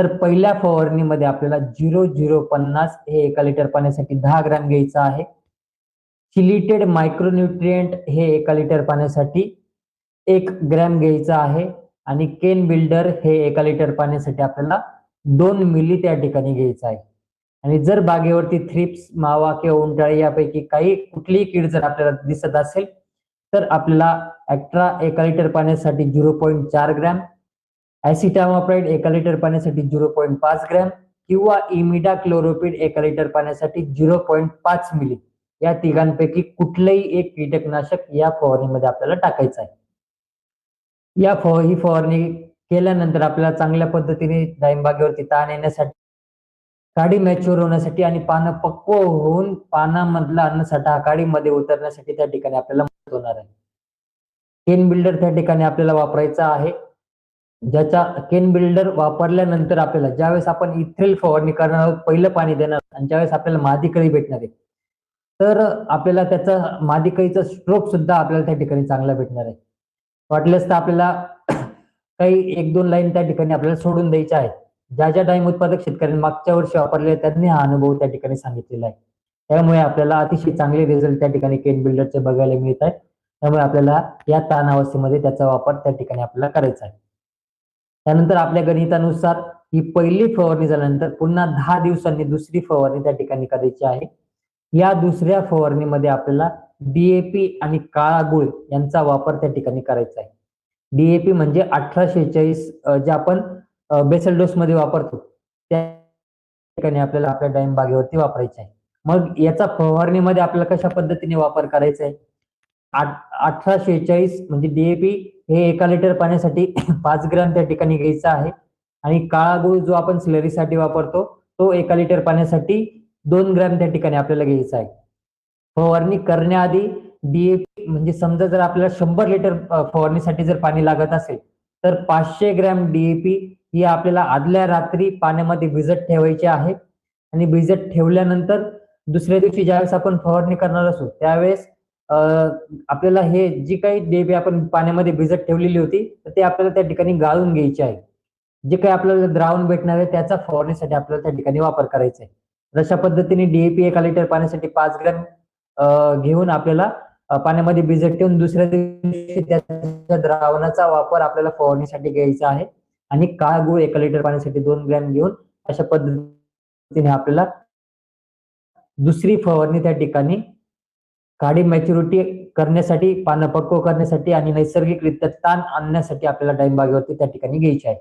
तर पहिल्या फवारणीमध्ये आपल्याला झिरो झिरो पन्नास हे एका लिटर पाण्यासाठी दहा ग्रॅम घ्यायचं आहे. चिलिटेड मायक्रोन्युट्रिएंट हे एका लिटर पाण्यासाठी एक ग्रॅम घ्यायचं आहे. आणि केन बिल्डर हे एका लिटर पाण्यासाठी आपल्याला दोन मिली त्या ठिकाणी घ्यायचं आहे. आणि जर बागेवरती थ्रिप्स मावा किंवा उंटाळी यापैकी काही कुठलीही कीड जर आपल्याला दिसत असेल तर आपल्याला अॅक्ट्रा एका लिटर पाण्यासाठी झिरो पॉईंट चार ग्रॅम ऍसिटामाप्राइड एका लिटर पाण्यासाठी झिरो पॉईंट पाच ग्रॅम किंवा इमिडा क्लोरोपिड एका लिटर पाण्यासाठी झिरो पॉईंट पाच मिली. या तिघांपैकी कुठलंही एक कीटकनाशक या फवारणीमध्ये आपल्याला टाकायचं आहे. या फव ही फवारणी केल्यानंतर आपल्याला चांगल्या पद्धतीने डाळिंबागेवरती ताण येण्यासाठी काडी मॅच्युअर होण्यासाठी आणि पानं पक्व होऊन पानामधला अन्नसाठा काडीमध्ये उतरण्यासाठी त्या ठिकाणी आपल्याला मदत होणार आहे. केन बिल्डर त्या ठिकाणी आपल्याला वापरायचा आहे. ज्याच्या केन बिल्डर वापरल्यानंतर आपल्याला ज्यावेळेस आपण इथेल फवारणी करणार आहोत पहिलं पाणी देणार आणि ज्यावेळेस आपल्याला मादी कळी भेटणार आहे तर आपल्याला त्याचा मादी कळीचा स्ट्रोक सुद्धा आपल्याला त्या ठिकाणी चांगला भेटणार आहे. वाटल्यास तर आपल्याला काही एक दोन लाईन त्या ठिकाणी आपल्याला सोडून द्यायच्या आहेत. ज्या ज्या डाईम उत्पादक शेतकऱ्यांनी मागच्या वर्षी वापरले त्यांनी हा अनुभव त्या ठिकाणी सांगितलेला आहे. त्यामुळे आपल्याला अतिशय चांगले रिझल्ट त्या ठिकाणी केन बिल्डरचे बघायला मिळत आहेत त्यामुळे आपल्याला या ताण अवस्थेमध्ये त्याचा वापर त्या ठिकाणी आपल्याला करायचा आहे. त्यानंतर आपल्या गणितानुसार ही पहिली फवारणी झाल्यानंतर पुन्हा दहा दिवसांनी दुसरी फवारणी त्या ठिकाणी करायची आहे. या दुसऱ्या फवारणीमध्ये आपल्याला डीएपी आणि काळा गुळ यांचा वापर त्या ठिकाणी करायचा आहे. डीएपी म्हणजे अठराशे चाळीस जे आपण बेसल डोस मध्ये वापरतो त्या ठिकाणी आपल्याला आपल्या डाळिंब बागेवरती वापरायचे आहे. मग याचा फवारणीमध्ये आपल्याला कशा पद्धतीने वापर करायचा आहे? अठरा शेहेचाळीस म्हणजे डीएपी हे एका लिटर पाण्यासाठी पाच ग्रॅम त्या ठिकाणी घ्यायचा आहे. आणि काळा गुळ जो आपण स्लरीसाठी वापरतो तो एका लिटर पाण्यासाठी दोन ग्रॅम त्या ठिकाणी आपल्याला घ्यायचा आहे. फवारणी करण्याआधी डीएपी म्हणजे समजा जर आपल्याला शंभर लिटर फवारणीसाठी जर पाणी लागत असेल तर पाचशे ग्रॅम डीएपी ही आपल्याला आदल्या रात्री पाण्यामध्ये भिजत ठेवायची आहे. आणि भिजत ठेवल्यानंतर दुसऱ्या दिवशी ज्यावेळेस आपण फवारणी करणार असू त्यावेळेस आपल्याला हे जी काही डीएपी आपण पाण्यामध्ये भिजत ठेवलेली होती तर ते आपल्याला त्या ठिकाणी गाळून घ्यायची आहे. जे काही आपल्याला द्रावण भेटणार आहे त्याचा फवारणीसाठी आपल्याला त्या ठिकाणी वापर करायचा आहे. तशा पद्धतीने डीएपी एका लिटर पाण्यासाठी पाच ग्रॅम घेऊन आपल्याला पाण्यामध्ये भिजत ठेवून दुसऱ्या दिवशी त्याच्या द्रावणाचा वापर आपल्याला फवारणीसाठी घ्यायचा आहे. आणि काळ गुळ एका लिटर पाण्यासाठी दोन ग्रॅम घेऊन अशा पद्धतीने आपल्याला दुसरी फवारणी त्या ठिकाणी काडी मॅच्युरिटी करण्यासाठी पानं पक्व करण्यासाठी आणि नैसर्गिकरित्या ताण आणण्यासाठी आपल्याला डाळिंबागेवरती त्या ठिकाणी घ्यायची आहे.